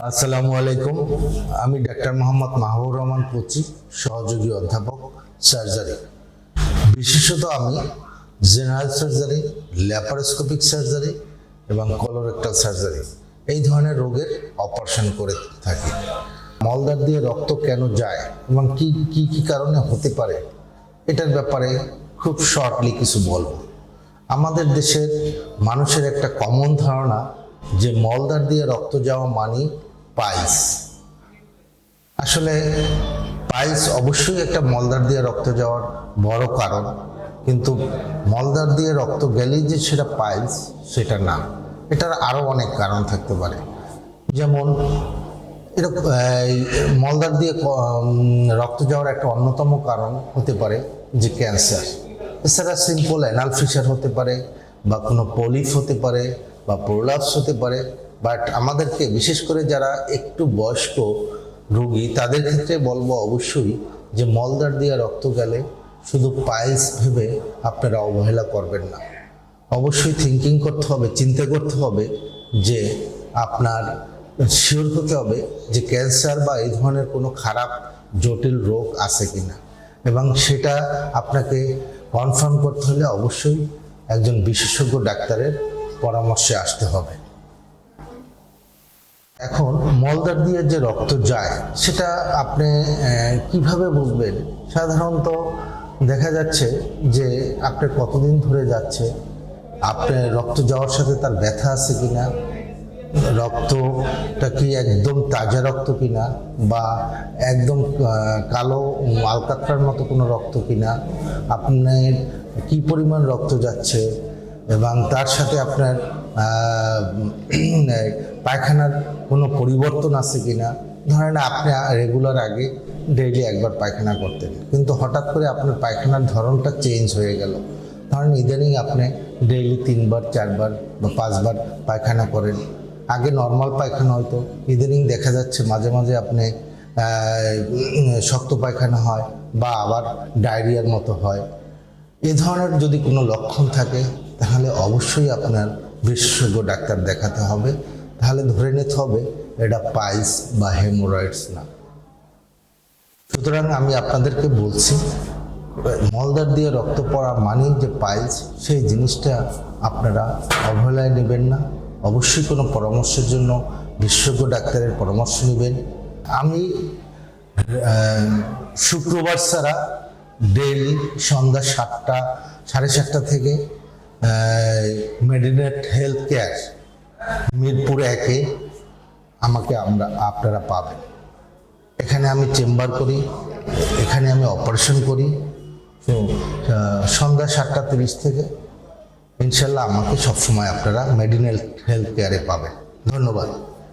আসসালামু আলাইকুম। আমি ডাক্তার মোহাম্মদ মাহবুর রহমান কোচি, সহযোগী অধ্যাপক, সার্জারি। বিশেষত আমি জেনারেল সার্জারি, ল্যাপারোস্কোপিক সার্জারি এবং কলোরেক্টাল সার্জারি এই ধরনের রোগের অপারেশন করে থাকি। মলদার দিয়ে রক্ত কেন যায় এবং কি কি কি কারণে হতে পারে, এটার ব্যাপারে খুব শর্টলি কিছু বলব। আমাদের দেশের মানুষের একটা কমন ধারণা যে মলদার দিয়ে রক্ত যাওয়া মানি পাইলস। আসলে পাইলস অবশ্যই একটা মলদার দিয়ে রক্ত যাওয়ার বড় কারণ, কিন্তু মলদার দিয়ে রক্ত গেলেই যে সেটা পাইলস, সেটা না। এটার আরও অনেক কারণ থাকতে পারে। যেমন এরকম মলদার দিয়ে রক্ত যাওয়ার একটা অন্যতম কারণ হতে পারে যে ক্যান্সার। এছাড়া সিম্পল অ্যানাল ফিসার হতে পারে বা কোনো পলিফ হতে পারে বা প্রোলাপস হতে পারে। বাট আমাদেরকে, বিশেষ করে যারা একটু বয়স্ক রোগী, তাদের ক্ষেত্রে বলব অবশ্যই যে মলদার দিয়ে রক্ত গেলে শুধু পাইলস ভেবে আপনারা অবহেলা করবেন না। অবশ্যই থিঙ্কিং করতে হবে, চিন্তা করতে হবে যে আপনার শিওর হতে হবে যে ক্যান্সার বা এই ধরনের কোনো খারাপ, জটিল রোগ আছে কি না এবং সেটা আপনাকে কনফার্ম করতে হলে অবশ্যই একজন বিশেষজ্ঞ ডাক্তারের পরামর্শে আসতে হবে। এখন মলদার দিয়ে যে রক্ত যায়, সেটা আপনি কীভাবে বুঝবেন? সাধারণত দেখা যাচ্ছে যে আপনি কতদিন ধরে যাচ্ছে আপনার রক্ত যাওয়ার সাথে তার ব্যথা আছে কিনা, রক্তটা কি একদম তাজা রক্ত কিনা, বা একদম কালো আলকাত্রার মতো কোনো রক্ত কিনা, আপনার কি পরিমাণ রক্ত যাচ্ছে, এবং তার সাথে আপনার পায়খানার কোনো পরিবর্তন আছে কিনা ধরেন আপনি রেগুলার আগে ডেইলি একবার পায়খানা করতেন, কিন্তু হঠাৎ করে আপনার পায়খানার ধরনটা চেঞ্জ হয়ে গেল। ধরেন ইদানিং আপনি ডেইলি তিনবার, চারবার বা পাঁচবার পায়খানা করেন। আগে নর্মাল পায়খানা হয়তো ইদানিং দেখা যাচ্ছে মাঝে মাঝে আপনি শক্ত পায়খানা হয় বা আবার ডায়রিয়ার মতো হয়। এ ধরনের যদি কোনো লক্ষণ থাকে, তাহলে অবশ্যই আপনার বিশেষজ্ঞ ডাক্তার দেখাতে হবে, তাহলে ধরে নিতে হবে এটা পাইলস বা হেমোরয়েডস না। সুতরাং আমি আপনাদেরকে বলছি মলদার দিয়ে রক্ত পড়া মানেই যে পাইলস, সেই জিনিসটা আপনারা অবহেলায় নেবেন না। অবশ্যই কোনো পরামর্শের জন্য বিশেষজ্ঞ ডাক্তারের পরামর্শ নেবেন। আমি শুক্রবার ছাড়া ডেইলি সন্ধ্যা সাতটা, সাড়ে সাতটা থেকে মেডিনেট হেলথ কেয়ার মিরপুর একে আমাকে আমরা, আপনারা পাবেন। এখানে আমি চেম্বার করি, এখানে আমি অপারেশন করি। তো সন্ধ্যা সাতটা তিরিশ থেকে ইনশাল্লাহ আমাকে সবসময় আপনারা মেডিনেল হেলথ কেয়ারে পাবেন। ধন্যবাদ।